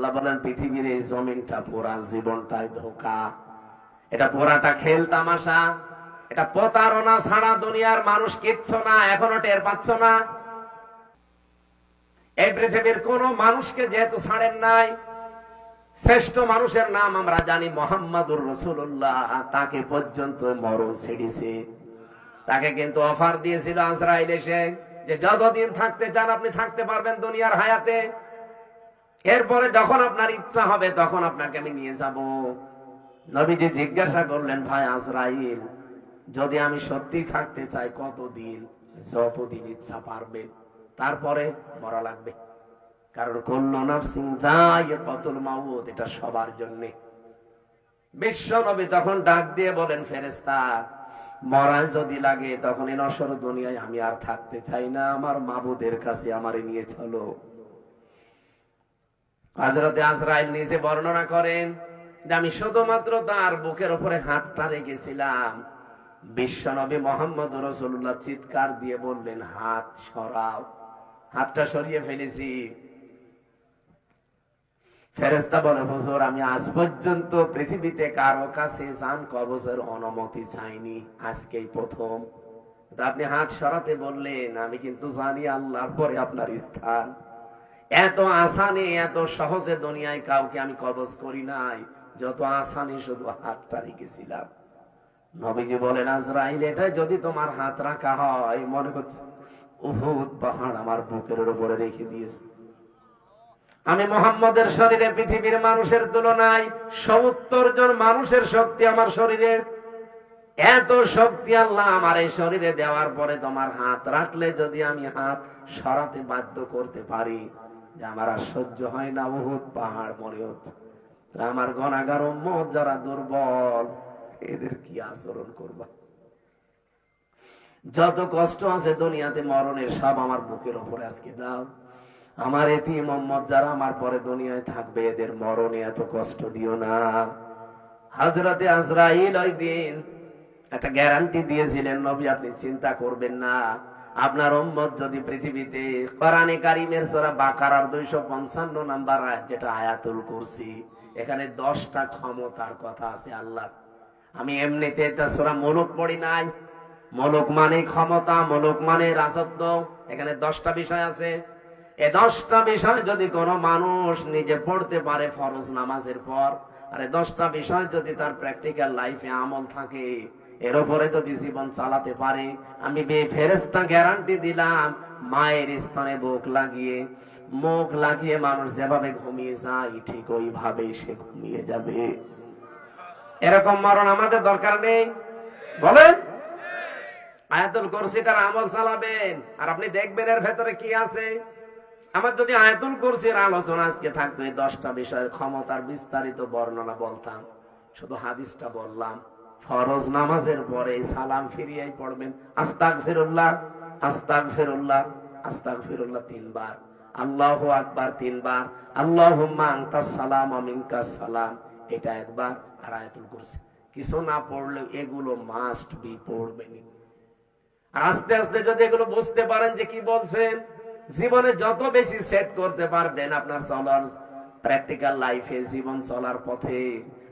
আল্লাহ বলেন, পৃথিবীর এই জমিনটা পুরা জীবনটাই ধোকা। এটা পুরাটা খেল তামাশা। এটা প্রতারণা ছাড়া দুনিয়ার মানুষ কিচ্ছু না, এখনও টের পাচ্ছ না। এই পৃথিবীর কোন মানুষকে যেহেতু ছাড়েন নাই, শ্রেষ্ঠ মানুষের নাম আমরা জানি মোহাম্মদুর রসুল্লাহ তাকে পর্যন্ত মরণ ছেড়েছে। তাকে কিন্তু অফার দিয়েছিল আজরাইল এসে যে যতদিন থাকতে চান আপনি থাকতে পারবেন দুনিয়ার হায়াতে। এরপরে যখন আপনার ইচ্ছা হবে, তখন আপনাকে আমি নিয়ে যাব। নবীজি জিজ্ঞাসা করলেন, ভাই আজরাইল, যদি আমি সত্যি থাকতে চাই, কতদিন যতদিন ইচ্ছা পারবেন তারপরে মরা লাগবে। কারণ কল্যাণ সিং কতল মাউত, এটা সবার জন্য। বিশ্ব নবী তখন ডাক দিয়ে বলেন ফেরেস্তা মরা যদি লাগে, তখন এই নসর দুনিয়ায় আমি আর থাকতে চাই না। আমার মাবুদের কাছে আমারে নিয়ে চলো। হজরতে আজরাইল নিজে বর্ণনা করেন যে আমি শুধুমাত্র তার বুকের উপরে হাতটা রেখেছিলাম। বিশ্ব নবী মোহাম্মদ রসুল্লাহ চিৎকার দিয়ে বললেন, হাত সরাও। হাতটা সরিয়ে ফেলেছি। ফেরেস্তা বলে, হুজুর, আমি আজ পর্যন্ত পৃথিবীতে কারও কাছে যান কবজের অনুমতি চাইনি। আজকেই প্রথম। আপনি হাত সরাতে বললেন, আমি কিন্তু জানি আল্লাহর পরে আপনার স্থান। এত আসানে, এত সহজে দুনিয়ায় কাউকে আমি কবজ করি নাই। যত আসানে, শুধু হাতটা রেখেছিলাম। নবীজি বলেন, আজরাইল, এটা যদি তোমার হাত রাখা হয়, মনে হচ্ছে উহুদ পাহাড় আমার বুকের উপরে রেখে দিয়েছে। আমি মোহাম্মদের শরীরে পৃথিবীর মানুষের তুলনায় সত্তর জন মানুষের শক্তি আমার শরীরে। এত শক্তি আল্লাহ আমার এই শরীরে দেওয়ার পরে তোমার হাত রাখলে যদি আমি হাত সরাতে বাধ্য করতে পারি আমার আর সহ্য হয় না বহুত পাহাড়, মনে হচ্ছে। আমার গনাগার মত যারা দুর্বল, এদের কি আচরণ করবা? যত কষ্ট আছে দুনিয়াতে মরণের সব আমার বুকের ওপরে আজকে দাও। আমার এটি মোহাম্মদ যারা আমার পরে দুনিয়ায় থাকবে, এদের মরণে এত কষ্ট দিও না। হাজরাতে আজরাইল ওই দিন একটা গ্যারান্টি দিয়েছিলেন, নবী আপনি চিন্তা করবেন না। আপনার উম্মত যদি পৃথিবীতে কোরআনে কারিমের সূরা বাকারার 255 নাম্বার যেটা আয়াতুল কুরসি, এখানে 10টা ক্ষমতার কথা আছে আল্লাহ। আমি এমনিতে তা সূরা মুলুক পড়ি নাই। মুলুক মানে ক্ষমতা, মুলুক মানে রাজত্ব। এখানে 10টা বিষয় আছে। এ দশটা বিষয় যদি কোনো মানুষ নিজে পড়তে পারে ফরজ নামাজের পর আর দশটা বিষয় যদি তার প্র্যাকটিক্যাল লাইফে আমল থাকে, এর উপরে যদি জীবন চালাতে পারে, আমি বে ফেরেস্তা গ্যারান্টি দিলাম, মায়ের স্তনে বুক লাগিয়ে, মুখ লাগিয়ে মানুষ যেভাবে ঘুমিয়ে যায়, ঠিক ওইভাবে সে ঘুমিয়ে যাবে। এরকম মরণ আমাদের দরকার নেই। বলেন? আয়াতুল কুরসিটার আমল চালাবেন। আর আপনি দেখবেন এর ভেতরে কি আছে? আমার যদি আয়াতুল কুরসির আলোচনা আজকে থাকতো এই দশটা বিষয়ের ক্ষমতার বিস্তারিত বর্ণনা বলতাম। শুধু হাদিসটা বললাম। ফরজ নামাজের পরে সালাম ফিরিয়াই পড়বেন। আস্তাক ফিরুল্লাহ আস্তাক ফিরুল্লাহ আস্তাক ফিরুল্লাহ তিনবার। আল্লাহ আকবার তিনবার। আল্লাহ সালাম আমিনকা সালাম। এটা একবার আর আয়াতুল কুরসি। কিছু না পড়লেও এগুলো মাস্ট বি পড়বেন আর আস্তে আস্তে যদি এগুলো বুঝতে পারেন যে কি বলছেন জীবনে যত বেশি সেট করতে পারবেন আপনার চলার প্র্যাকটিক্যাল লাইফে জীবন চলার পথে,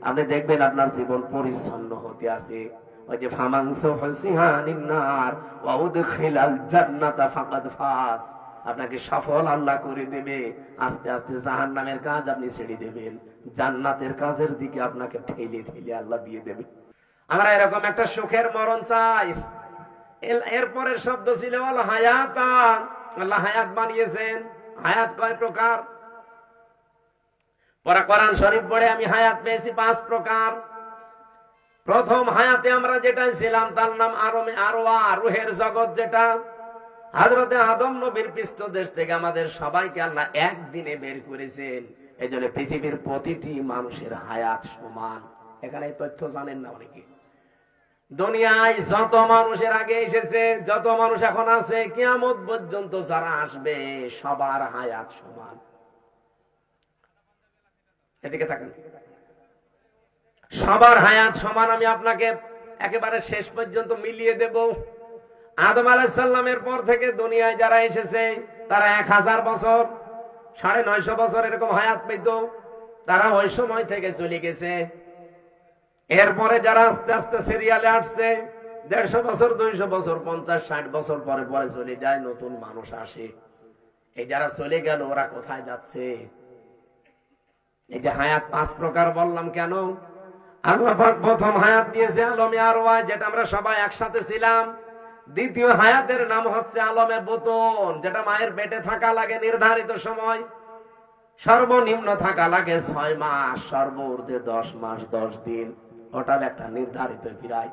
আপনি দেখবেন আপনার জীবন পরিচ্ছন্ন হতে আছে। ওই যে, ফামাংস ওয়াউদখিলাল জান্নাতা ফাকাদ ফাস। আপনাকে সফল আল্লাহ করে দেবে। আস্তে আস্তে জাহান্নামের কাজ আপনি ছেড়ে দেবেন। জান্নাতের কাজের দিকে আপনাকে ঠেলে ঠেলে আল্লাহ দিয়ে দেবে। আমরা এরকম একটা সুখের মরণ চাই। এরপরের শব্দ ছিল আল হায়াতান আল্লাহ হায়াত বানিয়েছেন। হায়াত কয় প্রকার? পরে কোরআন শরীফ পড়ে আমি হায়াত পেয়েছি পাঁচ প্রকার। প্রথম হায়াতে আমরা যেটা ছিলাম, তার নাম আরমে আরোয়া রুহের জগৎ যেটা। হাজরতে আদম নবীর পৃষ্ঠ দেশ থেকে আমাদের সবাইকে আল্লাহ একদিনে বের করেছেন। এই জন্য পৃথিবীর প্রতিটি মানুষের হায়াত সমান। এখানে তথ্য জানেন না অনেকে। দুনিয়ায় যত মানুষের আগে এসেছে, যত মানুষ এখন আছে, কিয়ামত পর্যন্ত যারা আসবে, সবার হায়াত সমান। এদিকে থাকেন। সবার হায়াত সমান, আমি আপনাকে একেবারে শেষ পর্যন্ত মিলিয়ে দেব। আদম আলাহিসাল্লামের পর থেকে দুনিয়ায় যারা এসেছে, তারা এক হাজার বছর, সাড়ে নয়শো বছর এরকম হায়াত পেত। তারা ওই সময় থেকে চলে গেছে। এরপরে যারা আস্তে আস্তে সিরিয়ালে আসছে, দেড়শো বছর, দুইশো বছর, পঞ্চাশ, ষাট বছর পরে পরে চলে যায় নতুন মানুষ আসে। এই যারা চলে গেল, ওরা কোথায় যাচ্ছে? এই যে হায়াত পাঁচ প্রকার বললাম কেন? আল্লাহ প্রথম হায়াত দিয়েছে আলমে আরওয়া যেটা আমরা সবাই একসাথে ছিলাম। দ্বিতীয় হায়াতের নাম হচ্ছে আলমে বোতন, যেটা মায়ের পেটে থাকা লাগে নির্ধারিত সময়। সর্বনিম্ন থাকা লাগে ছয় মাস, সর্বঊর্ধ্বে দশ মাস, দশ দিন। ওটা একটা নির্ধারিত বিরায়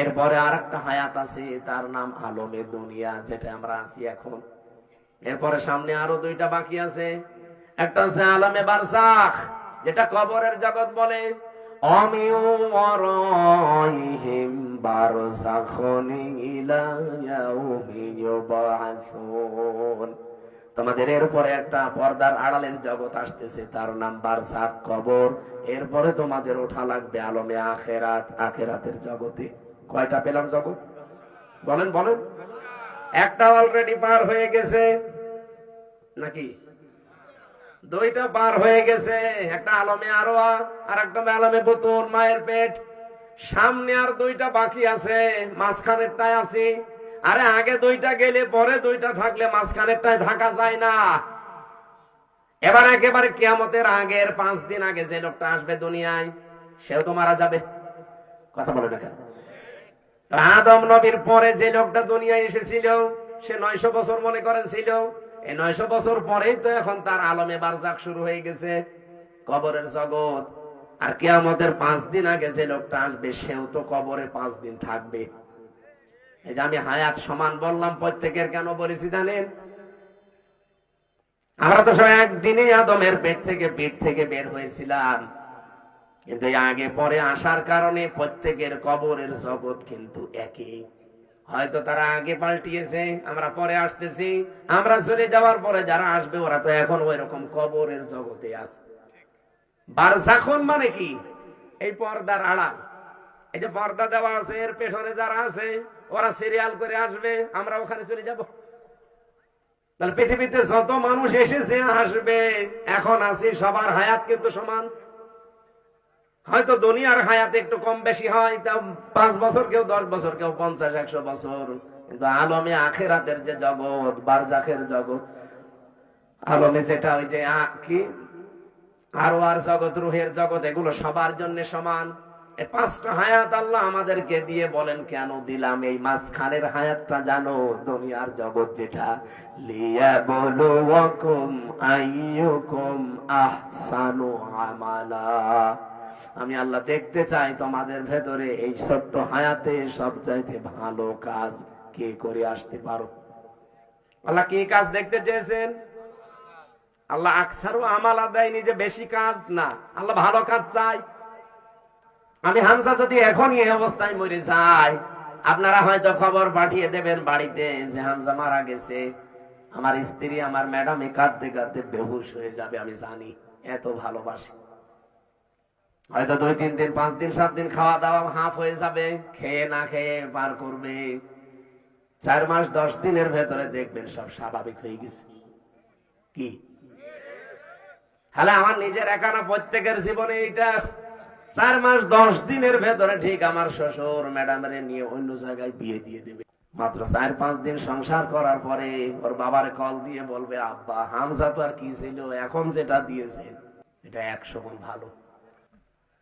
এরপরে আর একটা হায়াত আছে, তার নাম আলমে দুনিয়া, যেটা আমরা আছি এখন। এরপরে সামনে আরও দুইটা বাকি আছে। একটা হচ্ছে আলমে বারসাখ, যেটা কবরের জগৎ বলে। অমিউ ওয়ারাইহিম বারসাখুন ইলা ইয়াউমি ইউবাআসুন তোমাদের এরপরে একটা পর্দার আড়ালের জগৎ আসতেছে, তার নাম বারসাখ কবর। এরপরে তোমাদের ওঠা লাগবে আলমে আখেরাত, আখেরাতের জগতে। কয়টা পেলাম জগৎ? বলেন বলেন। একটা অলরেডি পার হয়ে গেছে। নাকি? দুইটা পার হয়ে গেছে। একটা আলমে আরোয়া, আর একটা আলমে বোতন মায়ের পেট। সামনে আর দুইটা বাকি আছে, মাঝখানেরটায় আছি। আরে আগে দুইটা গেলে পরে দুইটা থাকলে মাঝখানেরটায় থাকা যায় না। এবার একেবারে কিয়ামতের আগের পাঁচ দিন আগে যে লোকটা আসবে দুনিয়ায়, সেও তো মারা যাবে। কথা বলে না কেন? আদম নবীর পরে যে লোকটা দুনিয়ায় এসেছিল, সে নয়শো বছর মনে করেন ছিল এই নয়শো বছর পরেই তো এখন তার আলমে বারজাক শুরু হয়ে গেছে কবরের জগৎ। আর কেয়ামতের পাঁচ দিন আগে যে লোকটা আসবে, সেও তো কবরে পাঁচ দিন থাকবে। এই যে আমি হায়াত সমান বললাম প্রত্যেকের কেন বলেছি জানেন? আমরা তো সব একদিনে আদমের পেট থেকে পেট থেকে বের হয়েছিলাম। কিন্তু আগে পরে আসার কারণে প্রত্যেকের কবরের জগৎ কিন্তু একই। হয়তো তারা আগে পাল্টিয়েছে, আমরা পরে আসতেছি, আমরা চলে যাওয়ার পরে যারা আসবে, ওরা তো এখন ওই রকম কবরের জগতে আছে। বারসাখন মানে কি? এই পর্দার আড়াল। এই যে পর্দা দেওয়া আছে, এর পেছনে যারা আছে, ওরা সিরিয়াল করে আসবে, আমরা ওখানে চলে যাব। তাহলে পৃথিবীতে যত মানুষ এসেছে, আসবে, এখন আছি, সবার হায়াত কিন্তু সমান। হয়তো দুনিয়ার হায়াত একটু কম বেশি হয় তা পাঁচ বছর কেউ, দশ বছর কেউ, পঞ্চাশ, একশো বছর। কিন্তু আলমে আখেরাতের যে জগৎ, বারজাখের জগৎ, আলমে যেটা ওই যে কি? আরও জগৎ, রুহের জগৎ, এগুলো সবার জন্য সমান। পাঁচটা হায়াত আল্লাহ আমাদেরকে দিয়ে বলেন, কেন দিলাম এই মাঝখানের হায়াতটা জানো? দুনিয়ার জগৎ যেটা। লিয়া বলো আইয়ুকুম আহসানু আমালা। আমি আল্লাহ দেখতে চাই তোমাদের ভেতরে এই ছোট্ট হায়াতে সবচাইতে ভালো কাজ কে করে আসতে পারো। আল্লাহ কি কাজ দেখতে চেয়েছেন? আল্লাহ আকসারও আমাল দেয়নি যে বেশি কাজ না। আল্লাহ ভালো কাজ চাই আমি হামসা যদি এখনই এই অবস্থায় মরে যাই, আপনারা হয়তো খবর পাঠিয়ে দেবেন বাড়িতে যে হামজা মারা গেছে। আমার স্ত্রী আমার ম্যাডামে কাঁদতে কাঁদতে বেহুশ হয়ে যাবে, আমি জানি, এত ভালোবাসি। হয়তো দুই তিন দিন, পাঁচ দিন, সাত দিন খাওয়া দাওয়া হাফ হয়ে যাবে, খেয়ে না খেয়ে পার করবে। চার মাস, দশ দিনের ভেতরে দেখবেন সব স্বাভাবিক হয়ে গেছে। কি? তাহলে আমার নিজের একানা প্রত্যেকের জীবনে এইটা চার মাস দশ দিনের ভেতরে ঠিক আমার শ্বশুর ম্যাডামের নিয়ে অন্য জায়গায় বিয়ে দিয়ে দেবে। মাত্র চার পাঁচ দিন সংসার করার পরে ওর বাবার কল দিয়ে বলবে, আব্বা, হামজা তো আর কি ছিল? এখন যেটা দিয়েছে, এটা একশো গুণ ভালো।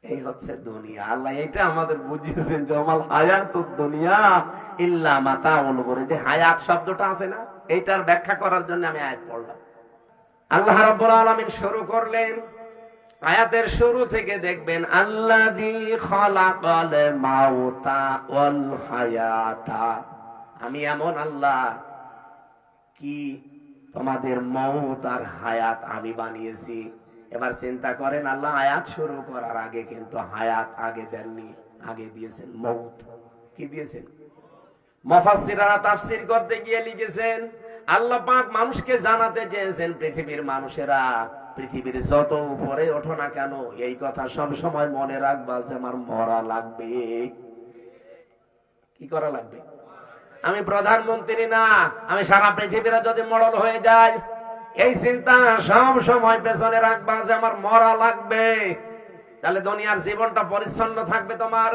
এই হচ্ছে দুনিয়া। আল্লাহ এটা আমাদের বুঝিয়েছেন জমাল হায়াত দুনিয়া ইল্লা মাতা করে যে হায়াত শব্দটা আছে না, এইটার ব্যাখ্যা করার জন্য আমি আয়াত পড়লাম। আল্লাহ রাব্বুল আলামিন শুরু করলেন আয়াতের শুরু থেকে দেখবেন হায়াতা। আমি এমন আল্লাহ, কি তোমাদের মৌত আর হায়াত আমি বানিয়েছি। এবার চিন্তা করেন, আল্লাহ আয়াত শুরু করার আগে কিন্তু হায়াত আগে দেননি, আগে দিয়েছেন মৌত কি দিয়েছেন? মফাসসিররা তাফসির করতে গিয়ে লিখেছেন, আল্লাহ পাক মানুষকে জানাতে চেয়েছেন পৃথিবীর মানুষেরা পৃথিবীর যত উপরে ওঠো না কেন, এই কথা সব সময় মনে রাখবা যে আমার মরা লাগবে। কি করা লাগবে? আমি প্রধানমন্ত্রী না, আমি সারা পৃথিবীরা যদি মডল হয়ে যায়, এই চিন্তা সব সময় পেছনে রাখবা যে আমার মরা লাগবে। তাহলে দুনিয়ার জীবনটা পরিচ্ছন্ন থাকবে তোমার।